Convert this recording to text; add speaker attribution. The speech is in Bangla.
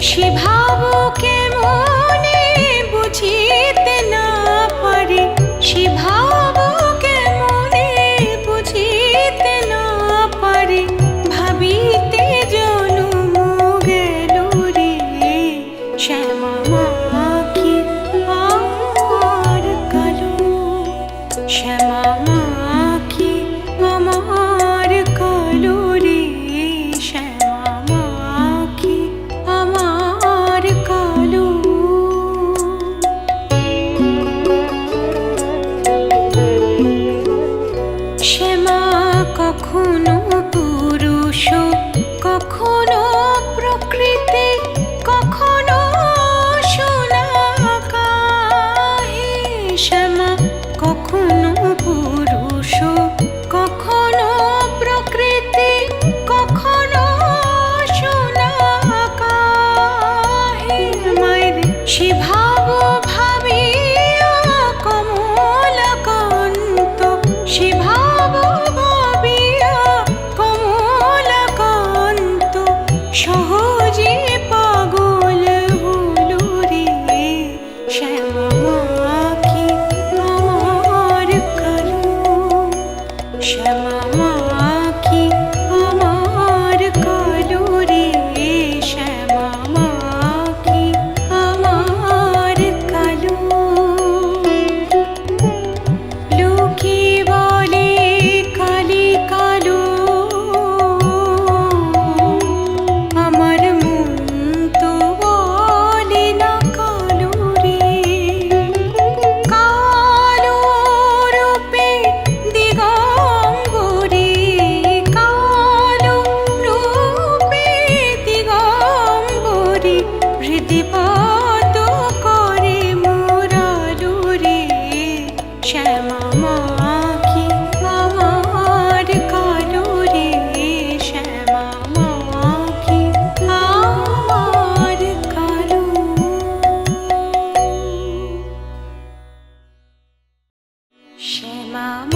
Speaker 1: শিব কখনো পুরুষ কখনো প্রকৃতি কখনো শ্যামা কখনো পুরুষ কখনো প্রকৃতি কখনো সোনা শিভা। Shema